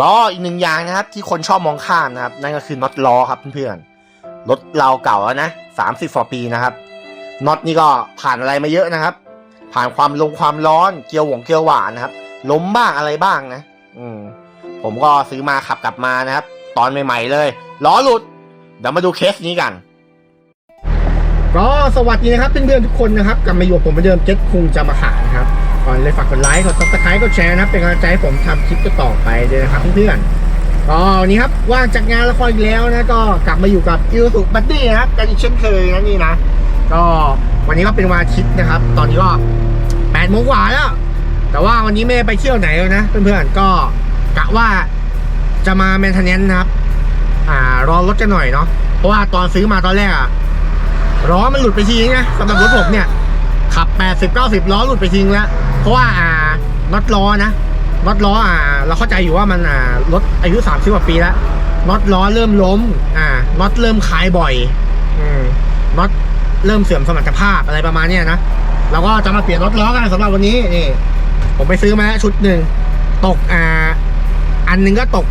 ก็อีกหนึ่งอย่างนะครับที่คนชอบมองข้ามนะครับนั่นก็คือน็อตล้อครับเพื่อนๆรถเราเก่าแล้วนะสามสิบปีนะครับน็อตนี่ก็ผ่านอะไรมาเยอะนะครับ ผ่านความลงความร้อนเกียวหวงเกียวหวานนะครับ ล้มบ้างอะไรบ้างนะ อืมผมก็ซื้อมาขับกลับมานะครับ ตอนใหม่ ๆ เลยล้อหลุดเดี๋ยวมาดูเคสนี้กันก็สวัสดีนะครับเพื่อนๆทุกคนนะครับกลับมาอยู่กับผมเหมือนเดิมเจ็ดคุงจะมาขาย เลยฝากกดไลค์กดซับสไครต์กดแชร์นะครับเป็นกำลังใจให้ผมทำคลิปต่อไปเลยนะครับเพื่อนๆก็วันนี้ครับว่างจากงานละครอีกแล้วนะก็กลับมาอยู่กับอิวสุบัตตี้นะครับกันอีกเช่นเคยนะนี่นะก็วันนี้ก็เป็นวันอาทิตย์นะครับ ตอนนี้ก็แปดโมงกว่าแล้ว แต่ว่าวันนี้ไม่ไปเที่ยวไหนเลยนะเพื่อนๆก็กะว่าจะมาแมนเทนเนนนะครับ อ่ารอรถกันหน่อยเนาะเพราะว่าตอนซื้อมาตอนแรกอะล้อมันหลุดไปทีนึงนะสำหรับรถผมเนี่ย ขับ 80 90 ล้อหลุดไปทิ้งแล้ว เพราะว่าอ่าน็อตล้อนะน็อตล้ออ่า เราเข้าใจอยู่ว่ามันอ่ารถอายุ 30กว่าปีแล้วน็อตล้อเริ่มล้ม อ่าน็อตเริ่มคลายบ่อยอืมน็อตเริ่มเสื่อมสมรรถภาพอะไรประมาณเนี้ยนะเราก็จะมาเปลี่ยนน็อตล้อกันสำหรับวันนี้นี่ผมไปซื้อมาแล้วชุดหนึ่งตกอ่า อันหนึงก็ตก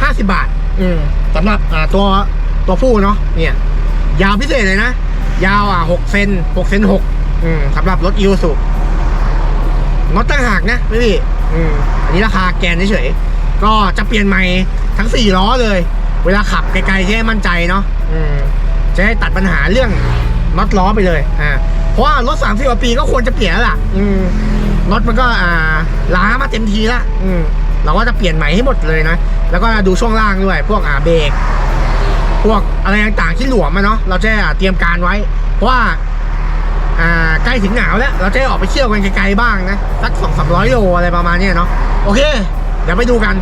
ห้าสิบาท อืมสำหรับอ่าตัวตัวผู้เนาะเนี่ย ยาวพิเศษเลยนะ ยาวอะหกเซนหกเซนหกอืมสำหรับรถอี u สุงดตั้งหากนะไม่พี่อืมอันนี้ราคาแกนเฉยก็จะเปลี่ยนใหม่ทั้งสี่ล้อเลย เวลาขับไกลๆจะได้มั่นใจเนาะอืมจะได้ตัดปัญหาเรื่องน็อตล้อไปเลยอ่าเพราะว่ารถสามสิบกว่าปีก็ควรจะเปลี่ยนแล้วล่ะอืมน็อตมันก็อ่าล้ามาเต็มทีละอืมเราก็จะเปลี่ยนใหม่ให้หมดเลยนะ แล้วก็ดูช่วงล่างด้วย พวกอ่าเบรก พวกอะไรต่างๆที่หลวมอะเนาะเราจะเตรียมการไว้ เพราะว่าใกล้ถึงหนาวแล้ว เราจะออกไปเที่ยวกันไกลๆบ้างนะสักสองสามร้อยโลอะไรประมาณนี้เนาะโอเค เดี๋ยวไปดูกัน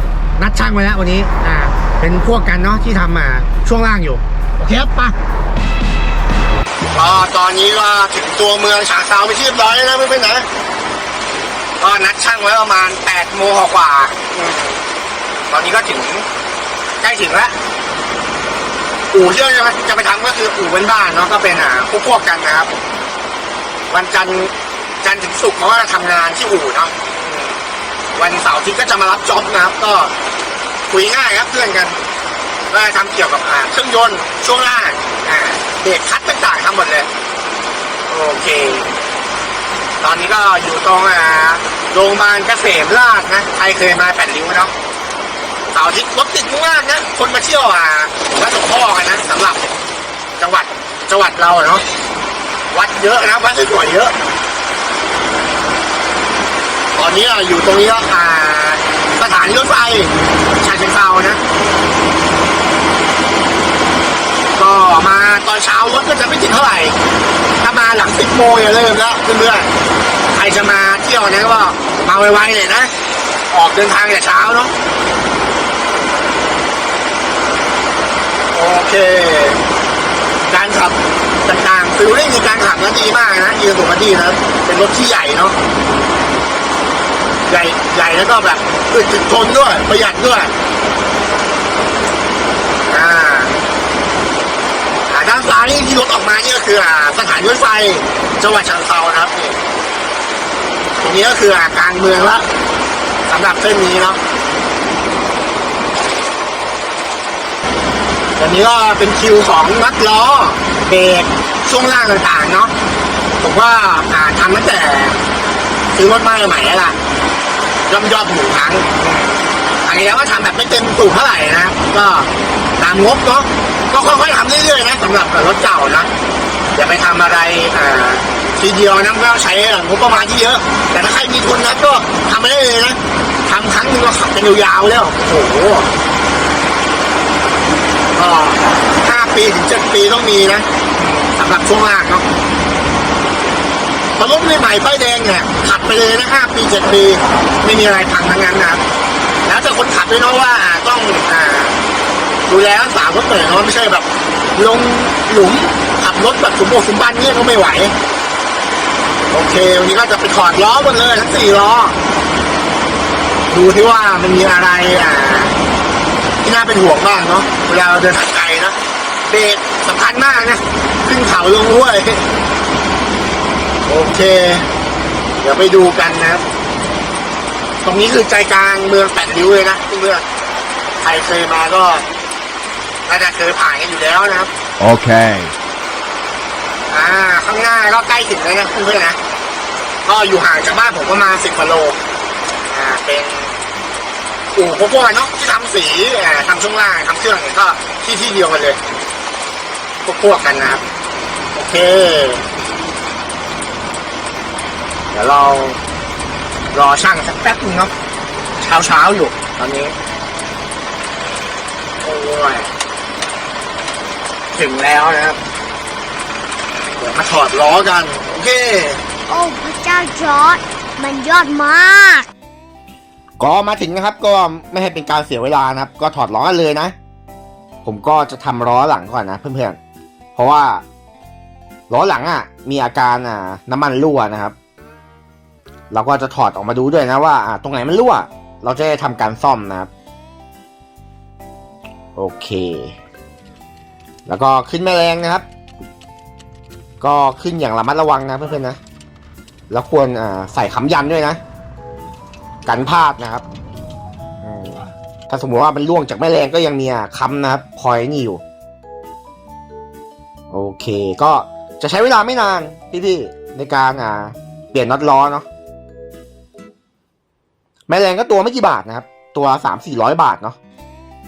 นัดช่างไว้แล้ววันนี้อ่าเป็นพวกกันเนาะที่ทำอ่าช่วงล่างอยู่ โอเคครับไปก็ตอนนี้ก็ถึงตัวเมืองฉะเซาไปที่เรียบร้อยแล้วนะเพื่อนๆนะก็นัดช่างไว้ประมาณแปดโมงกว่า ตอนนี้ก็ถึงใกล้ถึงแล้ว อู่ที่เราจะไปจะไปทำก็คืออู่บ้านเนาะก็เป็นอ่าพวกพวกกันนะครับ วันจันทร์จันทร์ถึงศุกร์เขาก็จะทำงานที่อู่เนาะวันเสาร์อาทิตย์ก็จะมารับจ็อบนะครับ ก็คุยง่ายครับเพื่อนกันก็ทำเกี่ยวกับอ่าเครื่องยนต์ช่วงล่างอ่าเบรกคัดต่างๆทำหมดเลย โอเค ตอนนี้ก็อยู่ตรงอ่าโรงพยาบาลเกษมราชนะใครเคยมาแปดริ้วเนาะาร์อาทิตย์รถติดมากนะ คนมาเที่ยวอะวัดหลวงพ่อกันนะสำหรับจังหวัดจังหวัดเราเนาะวัดเยอะนะวัดสวยๆเยอะ ตอนนี้อยู่ตรงนี้ก็อ่าสถานีรถไฟชาเชิงเซานะ ก็มาตอนเช้ารถก็จะไม่ติดเท่าไหร่ ถ้ามาหลังสิบโมงอย่าเริ่มแล้วเพื่อนๆใครจะมาเที่ยวนะก็มาไวๆเลยนะ ออกเดินทางแต่เช้าเนาะ โอเค การขับต่างๆฟิลลิ่งในการขับนั้นดีมากนะยืนตัวมันดีนะเป็นรถที่ใหญ่เนาะใหญ่ใหญ่แล้วก็แบบอึดถึงทนด้วย ประหยัดด้วยอ่าอ่าด้านซ้ายนี่ที่รถออกมาเนี่ก็คืออสถานีรถไฟจังหวัดฉะเชิงเทรานะครับตรงนี้ก็คืออกลางเมืองละสำหรับเส้นนี้เนาะ อันนี้ก็เป็นคิวของนัดล้อเบรกช่วงล่างต่างๆเนาะผมว่าอ่าทำตั้งแต่ซื้อรถมาใหม่แล้วล่ะย่อมยอดหนึ่งครั้งอันนี้แล้วก็ทำแบบไม่เต็มสูบเท่าไหร่นะก็ตามงบเนาะก็ค่อยๆทำเรื่อยๆนะสำหรับรถเก่านะอย่าไปทำอะไรอ่าทีเดียวนะไม่ต้องใช้งบประมาณที่เยอะ แต่ถ้าใครมีทุนนะก็ทำไปได้เลยนะทำครั้งนึงก็ขับกันยาวๆแล้วโอ้โห ก็ห้าปีถึงเจ็ดปีต้องมีนะสำหรับช่วงล่างเนาะพอรถใหม่ๆป้ายแดงเนี่ยขับไปเลยนะห้าปีเจ็ดปีไม่มีอะไรพังทั้งนั้นนะครับแล้วแต่คนขับด้วยเนาะว่าต้องอ่าดูแลรักษารถหน่อยเนาะไม่ใช่แบบ ลงหลุมขับรถแบบสมบูรณ์สมบันเนี่ยก็ไม่ไหว โอเค วันนี้ก็จะไปถอดล้อหมดเลยทั้งสี่ล้อ ดูที่ว่ามันมีอะไรอ่าาเป็นห่วงบ้างเนาะเวลาเราเดินทางไกลนะเบรกสำคัญมากนะขึ้นเขาลงห้วยโอเค เดี๋ยวไปดูกันนะครับ ตรงนี้คือใจกลางเมืองแปดริ้วเลยนะเพื่อนใครเคยมาก็น่าจะเคยผ่านกันอยู่แล้วนะครับ Okay. อ่า ข้างหน้าก็ใกล้ถึงแล้วนะเพื่อนๆนะ ก็อยู่ห่างจากบ้านผมประมาณสิบกิโล อ่า เป็น อู่พวกพวกเนาะที่ทำสีอ่าทำช่วงล่างทำเครื่องเนี่ยก็ที่ที่เดียวกันเลยพวกพวกกันนะครับ โอเค เดี๋ยวเรารอช่างสักแป๊บนึงเนาะเช้าเช้าๆอยู่ตอนนี้ โอ้ย ถึงแล้วนะครับ เดี๋ยวมาถอดล้อกัน โอเค โอ้พระเจ้าจอร์ดมันยอดมาก ก็มาถึงนะครับก็ไม่ให้เป็นการเสียเวลานะครับ ก็ถอดล้อกันเลยนะ ผมก็จะทำล้อหลังก่อนนะเพื่อนๆเพราะว่าล้อหลังอะ มีอาการอ่าน้ำมันรั่วนะครับเราก็จะถอดออกมาดูด้วยนะว่าอ่าตรงไหนมันรั่ว เราจะได้ทำการซ่อมนะครับ โอเค แล้วก็ขึ้นแม่แรงนะครับ ก็ขึ้นอย่างระมัดระวังนะเพื่อนๆนะ แล้วควรใส่ค้ำยันด้วยนะ กันพลาดนะครับถ้าสมมติว่ามันล่วงจากแม่แรงก็ยังมีอะค้ำนะครับคอยนี่อยู่ โอเค ก็จะใช้เวลาไม่นานพี่ๆในการอ่า เปลี่ยนน็อตล้อเนาะแม่แรงก็ตัวไม่กี่บาทนะครับ ตัวสามสี่ร้อยบาทเนาะ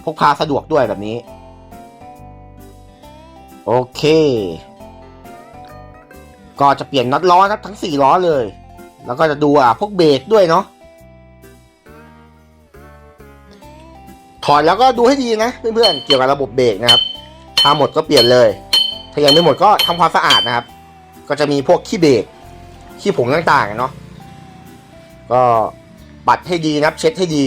พกพาสะดวกด้วยแบบนี้ โอเค ก็จะเปลี่ยนน็อตล้อนะทั้งสี่ล้อเลย แล้วก็จะดูอะพวกเบรกด้วยเนาะ ถอดแล้วก็ดูให้ดีนะเพื่อนๆเกี่ยวกับระบบเบรกนะครับถ้าหมดก็เปลี่ยนเลย ถ้ายังไม่หมดก็ทำความสะอาดนะครับ ก็จะมีพวกขี้เบรกขี้ผงต่างๆเนาะก็ปัดให้ดีนะครับ เช็ดให้ดี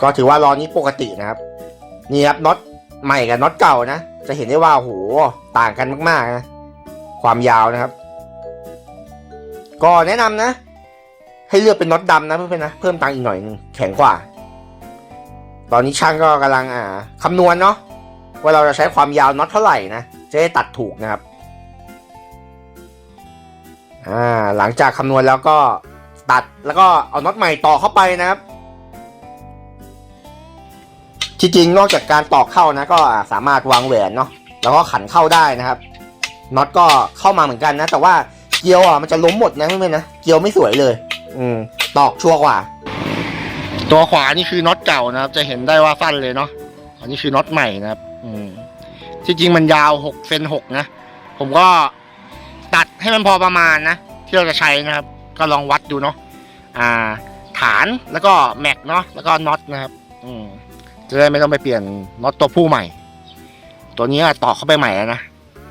ก็ถือว่าล้อนี้ปกตินะครับนี่ครับน็อตใหม่กับน็อตเก่านะ จะเห็นได้ว่าโอ้โหต่างกันมากๆนะความยาวนะครับ ก็แนะนำนะ ให้เลือกเป็นน็อตดำนะเพื่อนๆนะเพิ่มตังค์อีกหน่อยนึงแข็งกว่า ตอนนี้ช่างก็กำลังอ่าคำนวณเนาะว่าเราจะใช้ความยาวน็อตเท่าไหร่นะจะได้ตัดถูกนะครับอ่าหลังจากคำนวณแล้วก็ตัดแล้วก็เอาน็อตใหม่ต่อเข้าไปนะครับ ที่จริงนอกจากการตอกเข้านะก็สามารถวางแหวนเนาะแล้วก็ขันเข้าได้นะครับน็อตก็เข้ามาเหมือนกันนะ แต่ว่าเกลียวอะมันจะล้มหมดนะเพื่อนๆนะเกลียวไม่สวยเลย อืมตอกชัวร์กว่า ตัวขวานี่คือน็อตเก่านะครับ จะเห็นได้ว่าสั้นเลยเนาะอันนี้คือน็อตใหม่นะครับ อืม ที่จริงมันยาวหกเซนหกนะ ผมก็ตัดให้มันพอประมาณนะที่เราจะใช้นะครับ ก็ลองวัดดูเนาะอ่า ฐานแล้วก็แม็กเนาะแล้วก็น็อตนะครับ อืมจะได้ไม่ต้องไปเปลี่ยนน็อตตัวผู้ใหม่ ตัวนี้ต่อเข้าไปใหม่แล้วนะ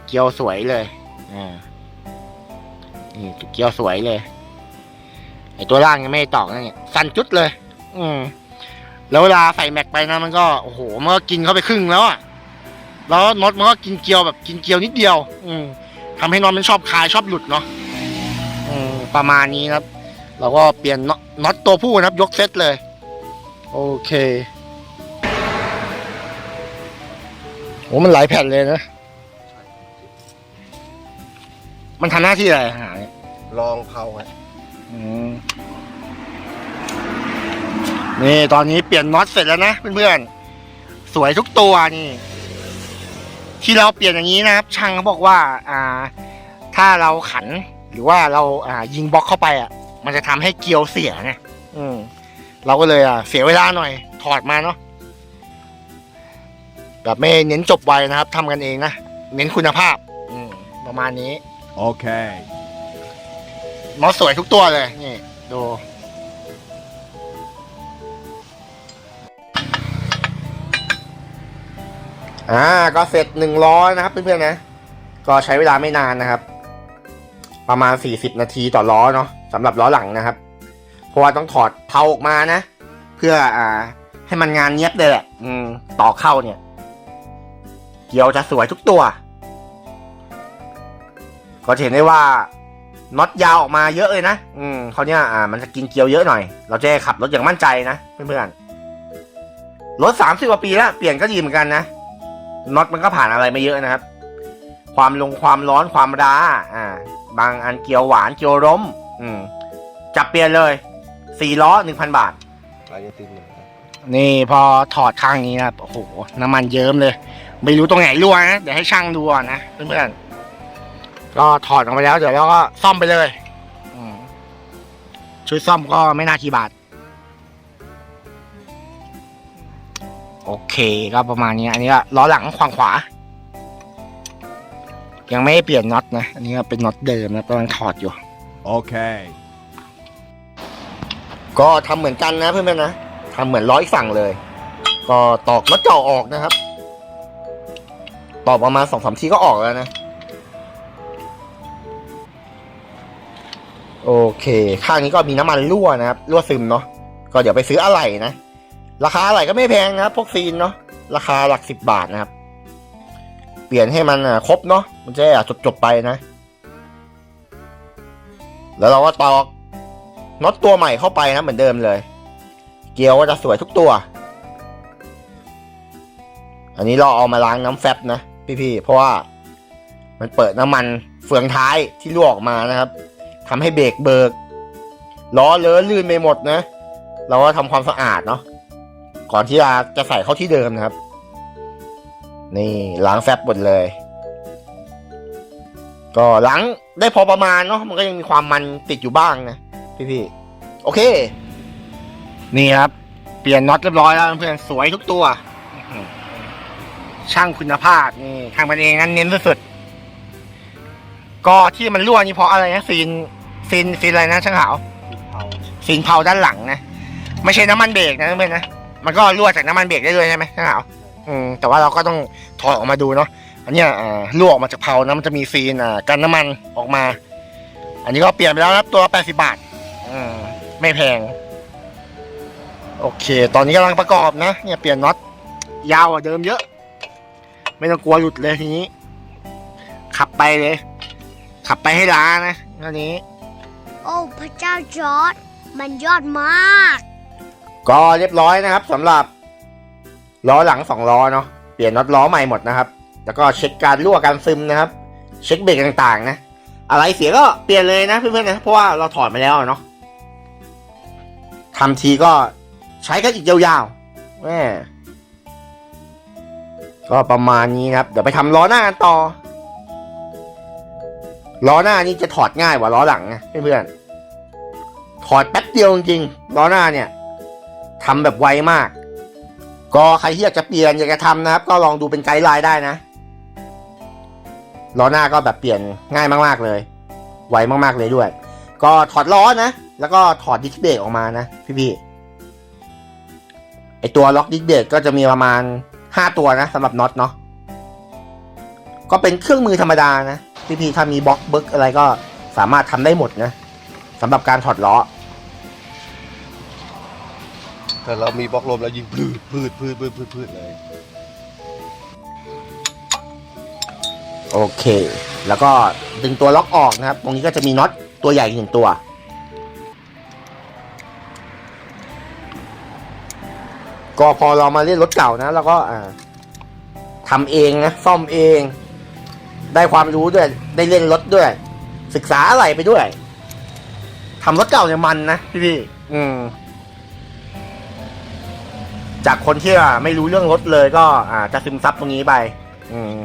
เกียวสวยเลยอ่านี่เกียวสวยเลย ตัวล่างยังไม่ตอกนะเนี่ยสั่นจุดเลย อืมแล้วเวลาใส่แม็กไปนะมันก็โอ้โหมันก็กินเข้าไปครึ่งแล้วอะแล้วน็อตมันก็กินเกลียวแบบกินเกลียวนิดเดียว อืมทำให้น็อตมันชอบคายชอบหลุดเนาะอืมประมาณนี้ครับ เราก็เปลี่ยนน็อตตัวผู้นะครับ ยกเซตเลย โอเคโอ้มันหลายแผ่นเลยนะ มันทำหน้าที่อะไรหาเนี่ยลองเผาไง นี่ตอนนี้เปลี่ยนน็อตเสร็จแล้วนะเพื่อนๆ สวยทุกตัวนี่ ที่เราเปลี่ยนอย่างนี้นะครับ ช่างเขาบอกว่า อ่า ถ้าเราขัน หรือว่าเราอ่า ยิงบล็อกเข้าไปอะ มันจะทำให้เกลียวเสียไงอืม เราก็เลยอะเสียเวลาหน่อย ถอดมาเนาะแบบไม่เน้นจบไวนะครับทำกันเองนะ เน้นคุณภาพ อืม ประมาณนี้ Okay. น็อตสวยทุกตัวเลย นี่ ดู อ่า ก็เสร็จหนึ่งล้อนะครับเพื่อนๆนะ ก็ใช้เวลาไม่นานนะครับ ประมาณสี่สิบนาทีต่อล้อเนาะสำหรับล้อหลังนะครับ เพราะว่าต้องถอดเผาออกมานะ เพื่ออ่า ให้มันงานเนี้ยบเลยแหละอืม ต่อเข้าเนี่ย เกี่ยวจะสวยทุกตัว ก็เห็นได้ว่า น็อตยาวออกมาเยอะเลยนะ อืมเขาเนี่ยอ่า มันจะกินเกลียวเยอะหน่อย เราจะขับรถอย่างมั่นใจนะเพื่อนๆ รถสามสิบกว่าปีแล้วเปลี่ยนก็ดีเหมือนกันนะ น็อตมันก็ผ่านอะไรมาเยอะนะครับ ความลงความร้อนความร้า อ่า บางอันเกลียวหวานเกลียวล้ม อืม จับเปลี่ยนเลยสี่ล้อหนึ่งพันบาทายติมเลยนี่พอถอดข้างนี้นะโอ้โห น้ำมันเยิ้มเลย ไม่รู้ตรงไหนรั่วนะ เดี๋ยวให้ช่างดูก่อนนะเพื่อนๆ ก็ถอดออกไปแล้ว เดี๋ยวเราก็ซ่อมไปเลยอืมชุดซ่อมก็ไม่น่ากี่บาท โอเคก็ประมาณนี้ อันนี้ก็ล้อหลังขวางขวา ยังไม่ได้เปลี่ยนน็อตนะ อันนี้ก็เป็นน็อตเดิมนะกำลังถอดอยู่ Okay. ก็ทำเหมือนกันนะเพื่อนๆนะทำเหมือนร้อยฝั่งเลย ก็ตอกน็อตเจาะออกนะครับ ตอกประมาณสองสามทีก็ออกแล้วนะ โอเค ข้างนี้ก็มีน้ำมันรั่วนะครับ รั่วซึมเนาะ ก็เดี๋ยวไปซื้ออะไหล่นะ ราคาอะไหล่ก็ไม่แพงนะครับ พวกซีนเนาะ ราคาหลักสิบบาทนะครับ เปลี่ยนให้มันครบเนาะ มันจะจบจบๆไปนะ แล้วเราก็ตอกน็อตตัวใหม่เข้าไปนะเหมือนเดิมเลย เกียวก็จะสวยทุกตัว อันนี้เราเอามาล้างน้ำแฟบนะ พี่ๆ เพราะว่ามันเปิดน้ำมันเฟืองท้ายที่รั่วออกมานะครับ ทำให้เบรกเบิกล้อเลอะลื่นไปหมดนะ เราก็ทำความสะอาดเนาะก่อนที่เราจะใส่เข้าที่เดิมนะครับ นี่ล้างแฟบหมดเลย ก็ล้างได้พอประมาณเนาะมันก็ยังมีความมันติดอยู่บ้างนะพี่ๆโอเค นี่ครับ เปลี่ยนน็อตเรียบร้อยแล้วเพื่อนสวยทุกตัวช่างคุณภาพนี่ทางมันเองนั้นเน้นสุดๆ ก็ที่มันรั่วนี่เพราะอะไรนะซีนซีนซีนอะไรนะช่างขาวซีนเผาด้านหลังนะไม่ใช่น้ำมันเบรกนะเพื่อนนะมันก็รั่วจากน้ำมันเบรกได้เลยใช่ไหมช่างขาวอืมแต่ว่าเราก็ต้องถอดออกมาดูเนาะอันเนี้ยอ่ารั่วออกมาจากเผานะมันจะมีซีนอ่ากันน้ำมันออกมา อันนี้ก็เปลี่ยนไปแล้วนะครับตัวแปดสิบาทอืมไม่แพง โอเค ตอนนี้กำลังประกอบนะเนี่ยเปลี่ยนน็อตยาวกว่าเดิมเยอะ ไม่ต้องกลัวหลุดเลยทีนี้ ขับไปเลย ขับไปให้ล้านะอันนี้ โอ้พระเจ้าจอร์ดมันยอดมาก ก็เรียบร้อยนะครับสำหรับล้อหลังสองล้อเนาะเปลี่ยนน็อตล้อใหม่หมดนะครับ แล้วก็เช็คการรั่วการซึมนะครับ เช็คเบรกต่างๆนะ อะไรเสียก็เปลี่ยนเลยนะเพื่อนๆนะเพราะว่าเราถอดมาแล้วอะเนาะทำทีก็ใช้กันอีกยาวๆแม่ก็ประมาณนี้นะครับ เดี๋ยวไปทำล้อหน้ากันต่อ ล้อหน้านี่จะถอดง่ายกว่าล้อหลังนะเพื่อนๆถอดแป๊บเดียวจริงๆล้อหน้าเนี่ยทำแบบไวมาก ก็ใครที่อยากจะเปลี่ยนอยากจะทำนะครับ ก็ลองดูเป็นไกด์ไลน์ได้นะล้อหน้าก็แบบเปลี่ยนง่ายมากๆเลย ไวมากๆเลยด้วย ก็ถอดล้อนะ แล้วก็ถอดดิสเบรกออกมานะพี่ๆไอตัวล็อกดิสเบรกก็จะมีประมาณห้าตัวนะสำหรับน็อตเนาะก็เป็นเครื่องมือธรรมดานะ พี่ๆถ้ามีบล็อกเบิร์กอะไรก็สามารถทำได้หมดนะสำหรับการถอดล้อ แต่เรามีบล็อกลมแล้วยิงพืดพืดพืดพืดพืดพืดเลย โอเค แล้วก็ดึงตัวล็อกออกนะครับ ตรงนี้ก็จะมีน็อตตัวใหญ่อีกหนึ่งตัว ก็พอเรามาเล่นรถเก่านะ แล้วก็อ่าทำเองนะ ซ่อมเอง ได้ความรู้ด้วย ได้เล่นรถด้วย ศึกษาอะไรไปด้วยทำรถเก่าเนี่ยมันนะพี่พี่ๆอืม จากคนที่อะไม่รู้เรื่องรถเลยก็อ่าจะซึมซับตรงนี้ไป อืม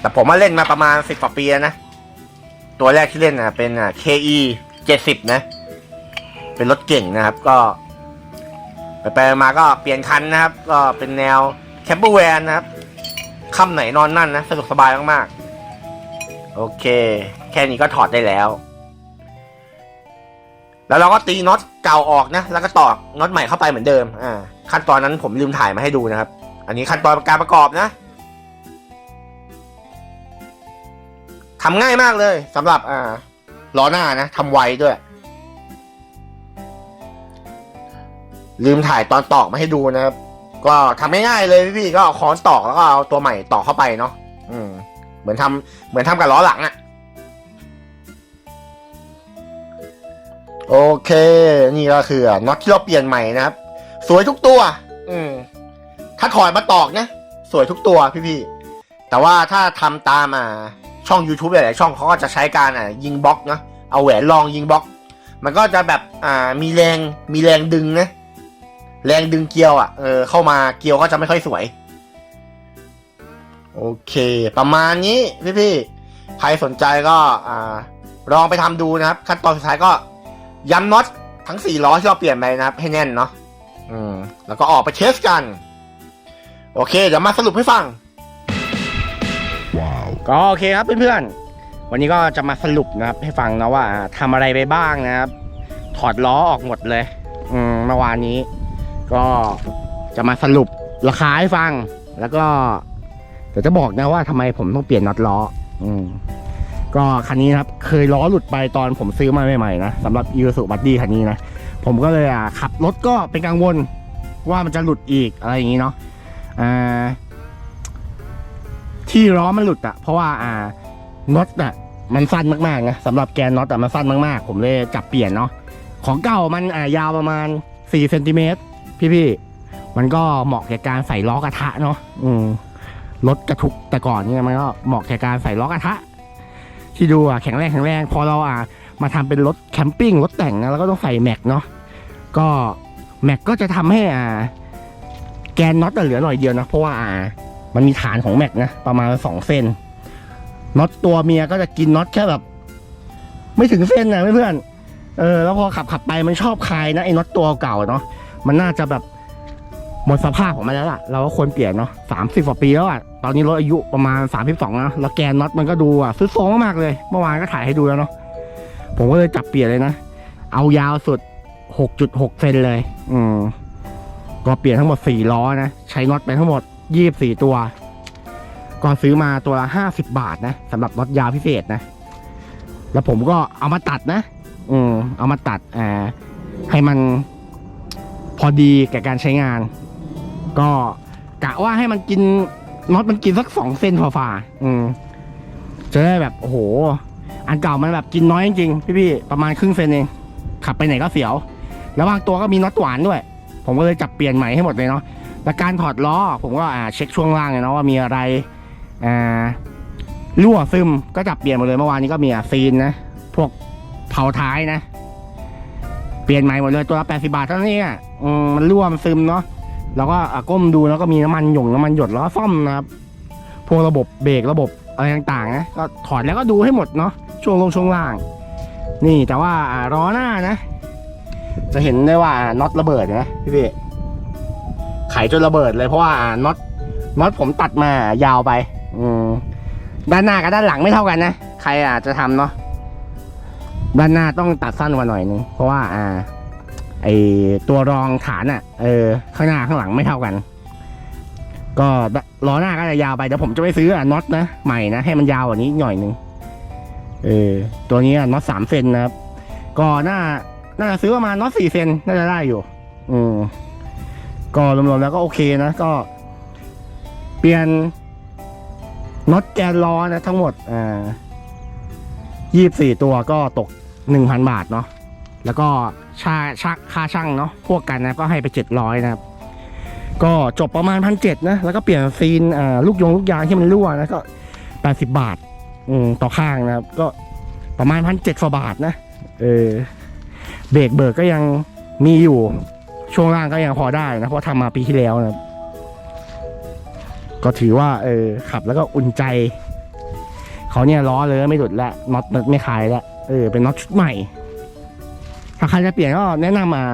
แต่ผมมาเล่นมาประมาณสิบกว่าปีแล้วนะ ตัวแรกที่เล่นอะเป็นอะ KE เจ็ดสิบนะ เป็นรถเก่งนะครับ ก็ ไปไปมาก็เปลี่ยนคันนะครับ ก็เป็นแนวแคมเปอร์แวนนะครับ ค่ำไหนนอนนั่นนะสะดวกสบายมากๆ โอเค แค่นี้ก็ถอดได้แล้ว แล้วเราก็ตีน็อตเก่าออกนะ แล้วก็ตอกน็อตใหม่เข้าไปเหมือนเดิม อ่า ขั้นตอนนั้นผมลืมถ่ายมาให้ดูนะครับ อันนี้ขั้นตอนการประกอบนะทำง่ายมากเลยสำหรับอ่าล้อหน้านะทำไวด้วย ลืมถ่ายตอนตอกมาให้ดูนะครับ ก็ทำง่ายๆเลยพี่ๆก็เอาค้อนตอกแล้วก็เอาตัวใหม่ตอกเข้าไปเนาะอืม เหมือนทำเหมือนทำกับล้อหลังอะโอเค นี่ก็คือน็อตที่เราเปลี่ยนใหม่นะครับ สวยทุกตัว อืม ถ้าถอดมาตอกนะสวยทุกตัวพี่ๆแต่ว่าถ้าทำตามอ่าช่อง YouTube หลายๆช่องเขาก็จะใช้การอะยิงบล็อกเนาะเอาแหวนรองยิงบล็อก มันก็จะแบบอ่ามีแรงมีแรงดึงนะ แรงดึงเกลียวอะ่ะเออเข้ามาเกลียวก็จะไม่ค่อยสวย โอเค ประมาณนี้พี่พี่ๆใครสนใจก็อ่าลองไปทำดูนะครับ ขั้นตอนสุดท้ายก็ย้ำน็อตทั้งสี่ล้อที่เราเปลี่ยนไปนะครับ ให้แน่นเนาะอืม แล้วก็ออกไปเทสกัน โอเค เดี๋ยวมาสรุปให้ฟังก็โอเคครับเพื่อนๆ วันนี้ก็จะมาสรุปนะครับ ให้ฟังนะว่าทำอะไรไปบ้างนะครับ ถอดล้อออกหมดเลย อืมเมื่อวานนี้ ก็จะมาสรุปราคาให้ฟัง แล้วก็เดี๋ยวจะบอกนะว่าทำไมผมต้องเปลี่ยนน็อตล้อ อืมก็คันนี้นะครับ เคยล้อหลุดไปตอนผมซื้อมาใหม่ๆนะสำหรับ i ู s u บัดดี้คันนี้นะ ผมก็เลยอะขับรถก็เป็นกังวลว่ามันจะหลุดอีกอะไรอย่างนี้เนาะอ่าที่ล้อมันหลุดอะเพราะว่าอ่าน็อตอะมันสั้นมากๆนะสำหรับแกนน็อตอะมันสั้นมากๆ ผมเลยจับเปลี่ยนเนาะของเก่ามันอ่ายาวประมาณ4เซนติเมตร พี่ๆมันก็เหมาะแก่การใส่ล้อกระทะเนาะอืมรถกระทุกแต่ก่อนเนี่ยมันก็เหมาะแก่การใส่ล้อกระทะ ที่ดูอะแข็งแรงแข็งแรงพอเราอะมาทำเป็นรถแคมปิ้งรถแต่งนะแล้วก็ต้องใส่แม็กเนาะก็แม็กก็จะทำให้อ่าแกนน็อตเหลือหน่อยเดียวนะเพราะว่าอ่ามันมีฐานของแม็กนะประมาณสองเซนน็อตตัวเมียก็จะกินน็อตแค่แบบ ไม่ถึงเส้นนะเพื่อนเออแล้วพอขับขับไปมันชอบคายนะไอ้น็อตตัวเก่าเนาะ มันน่าจะแบบหมดสภาพของมันแล้วล่ะ เราก็ควรเปลี่ยนเนาะสามสิบกว่าปีแล้วอะ ตอนนี้รถอายุประมาณสามสิบสองนะแล้วแกนน็อตมันก็ดูอะซื้อโซงมากเลย เมื่อวานก็ถ่ายให้ดูแล้วเนาะ ผมก็เลยจับเปลี่ยนเลยนะ เอายาวสุดหกจุดหกเซนเลย อืม ก็เปลี่ยนทั้งหมดสี่ล้อนะ ใช้น็อตไปทั้งหมดยี่บสี่ตัว ก็ซื้อมาตัวละห้าสิบบาทนะสำหรับน็อตยาวพิเศษนะ แล้วผมก็เอามาตัดนะ อืม เอามาตัดอ่าให้มัน อดีแก่การใช้งาน ก็กะว่าให้มันกินน็อตมันกินสักสองเซนฝ่าๆอืมจะได้แบบโอ้โห อันเก่ามันแบบกินน้อยจริงๆพี่ๆประมาณครึ่งเซนเองขับไปไหนก็เสียว แล้วบางตัวก็มีน็อตหวานด้วย ผมก็เลยจับเปลี่ยนใหม่ให้หมดเลยเนาะและการถอดล้อผมก็อ่าเช็คช่วงล่างเนาะว่ามีอะไรอ่ารั่วซึมก็จับเปลี่ยนหมดเลยเมื่อวานนี้ก็มีอะซีนนะพวกเผาท้ายนะ ปลี่ยนใหม่หมดเลยตัวละแปดสิบาทเท่านั้นเองอะมันรั่วมันซึมเนาะแล้วก็อะก้มดูแล้วก็มีน้ำมันหยงน้ำมันหยดแล้วก็ซ่อมนะครับ พวกระบบเบรกระบบอะไรต่างๆนะก็ถอดแล้วก็ดูให้หมดเนาะช่วงลงช่วงล่าง นี่แต่ว่าอ่าล้อหน้านะ จะเห็นได้ว่าน็อตระเบิดนะพี่พี่ไขจนระเบิดเลยเพราะว่าน็อตน็อตผมตัดมายาวไป อืมด้านหน้ากับด้านหลังไม่เท่ากันนะใครอาจจะทำเนาะ ด้านหน้าต้องตัดสั้นกว่าหน่อยนึงเพราะว่าอ่าไอตัวรองฐานอะ่ะเออข้างหน้าข้างหลังไม่เท่ากัน ก็ล้อหน้าก็จะยาวไปเดี๋ยวผมจะไปซื้อน็อตนะใหม่นะให้มันยาวกว่านี้หน่อยนึงเออตัวนี้น็อตสามเซนนะครับก็หน้าน่าจะซื้อประมาณน็อตสี่เซนน่าจะได้อยู่ อืมก็รวมๆแล้วก็โอเคนะก็ เปลี่ยนน็อตแกนล้อนะทั้งหมดอ่ายี่สี่ตัวก็ตก หนึ่งพันบาทเนาะแล้วก็ชาชักค่าช่างเนาะพวกกันนะก็ให้ไปเจ็ดร้อยนะครับ ก็จบประมาณพันเจ็ดนะ แล้วก็เปลี่ยนซีนอ่าลูกยงลูกยางที่มันรั่วนะก็แปดสิบบาทอืมต่อข้างนะครับ ก็ประมาณพันเจ็ดบาทนะเออเบรกเบิกก็ยังมีอยู่ ช่วงล่างก็ยังพอได้นะ เพราะทำมาปีที่แล้วนะก็ถือว่า เออขับแล้วก็อุ่นใจ เขาเนี่ยล้อเลยไม่หลุดล้วน็อตไม่คลายล้ว เออเป็นน็อตชุดใหม่ ถ้าใครจะเปลี่ยนก็แนะนำมา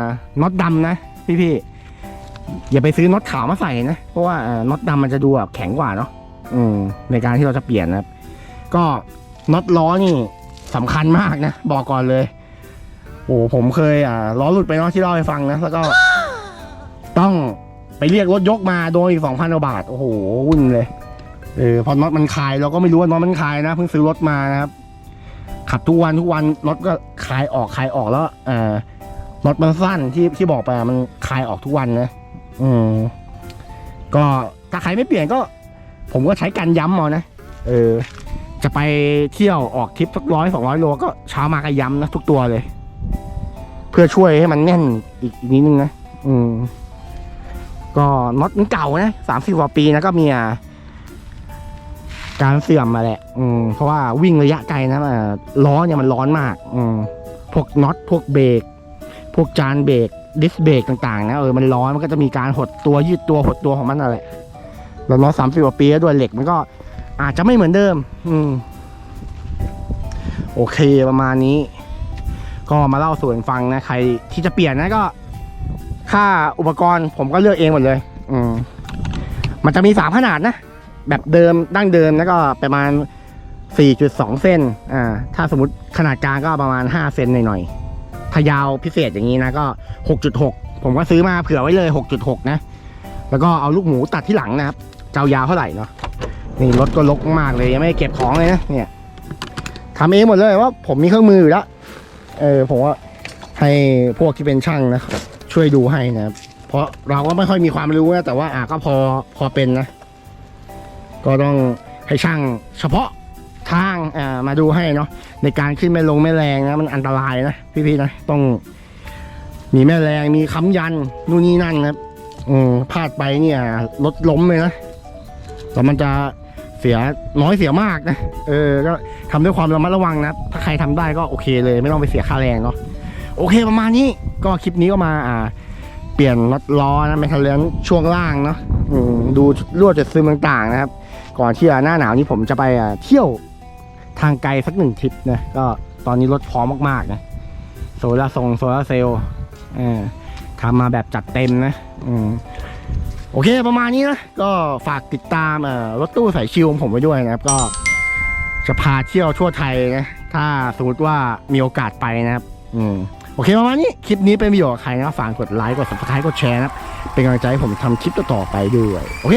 น็อตดำนะพี่ๆอย่าไปซื้อน็อตขาวมาใส่นะ เพราะว่าน็อตดำมันจะดูแบบแข็งกว่าเนาะอืมในการที่เราจะเปลี่ยนนะครับ ก็น็อตล้อนี่สำคัญมากนะ บอกก่อนเลย โอ้ผมเคยอ่าล้อหลุดไปเนาะที่เล่าให้ฟังนะแล้วก็ ต้องไปเรียกรถยกมาโดยสองพันกว่าบาท โอ้โหวุ่นเลยเออพอน็อตมันคลายเราก็ไม่รู้ว่าน็อตมันคลายนะเพิ่งซื้อรถมานะครับ ขับทุกวันทุกวันรถก็คลายออกคลายออกแล้วเออน็อตมันสั้นที่ที่บอกไปมันคลายออกทุกวันนะอืมก็ถ้าใครไม่เปลี่ยนก็ ผมก็ใช้กันย้ำเอานะเออ จะไปเที่ยวออกทริปสักร้อยสองร้อยโลก็เช้ามาก็ย้ำนะทุกตัวเลย เพื่อช่วยให้มันแน่นอีกอีกนิดนึงนะอืมก็น็อตมันเก่านะสามสิบกว่าปีนะก็มีอะ การเสื่อมมาแหละอืมเพราะว่าวิ่งระยะไกลนะล้อเนี่ยมันร้อนมากอืมพวกน็อตพวกเบรกพวกจานเบรกดิสเบรกต่างๆนะเออมันร้อนมันก็จะมีการหดตัวยืดตัวหดตัวของมันนั่นแหละแล้วเนาะสามสิบกว่าปีแล้วด้วยเหล็กมันก็อาจจะไม่เหมือนเดิม อืม โอเคประมาณนี้ ก็มาเล่าสู่กันฟังนะ ใครที่จะเปลี่ยนนะก็ ค่าอุปกรณ์ผมก็เลือกเองหมดเลย อืม มันจะมีสามขนาดนะ แบบเดิมดั้งเดิมแล้วก็ประมาณ 4.2เซนอ่าถ้าสมมติขนาดกลางก็ประมาณ 5 เซนหน่อยๆถ้ายาวพิเศษอย่างนี้นะก็ 6.6 ผมก็ซื้อมาเผื่อไว้เลย 6.6 นะ แล้วก็เอาลูกหมูตัดที่หลังนะครับเจ้ายาวเท่าไหร่เนาะนี่รถก็ลกมากเลยยังไม่เก็บของเลยนะเนี่ยทำเองหมดเลยว่าผมมีเครื่องมืออยู่แล้วเออผมว่าให้พวกที่เป็นช่างนะช่วยดูให้นะครับเพราะเราก็ไม่ค่อยมีความรู้นะแต่ว่าอะก็พอพอเป็นนะ ก็ต้องให้ช่างเฉพาะทางมาดูให้เนาะในการขึ้นแม่ลงแม่แรงนะมันอันตรายนะพี่ๆนะต้อง มีแม่แรงมีค้ำยันนู่นนี่นั่นนะครับอืมพลาดไปเนี่ยรถล้มเลยนะแต่มันจะเสียน้อยเสียมากนะเออก็ทำด้วยความระมัดระวังนะถ้าใครทำได้ก็โอเคเลย ไม่ต้องไปเสียค่าแรงเนาะโอเคประมาณนี้ก็คลิปนี้ก็มาอ่า เปลี่ยนน็อตล้อนะแมคคาเรนช่วงล่างเนาะอืมดูลวดจุดซึมต่างๆนะครับ ก่อนที่จะหน้าหนาวนี้ผมจะไปเที่ยวทางไกลสักหนึ่งทริปนะก็ตอนนี้รถพร้อมมากๆนะโซลาร์ทรงโซลาร์เซลล์ทำมาแบบจัดเต็มนะอมโอเคประมาณนี้นะก็ฝากติดตามรถตู้สายชิลของผมไว้ด้วยนะครับ ก็จะพาเที่ยวทั่วไทยนะถ้าสมมติว่ามีโอกาสไปนะครับอโอเคประมาณนี้คลิปนี้เป็นประโยชน์ใครนะฝากกดไลค์กด subscribe กดแชร์นะครับเป็นกำลังใจให้ผมทำคลิปต่อๆไปด้วย โอเค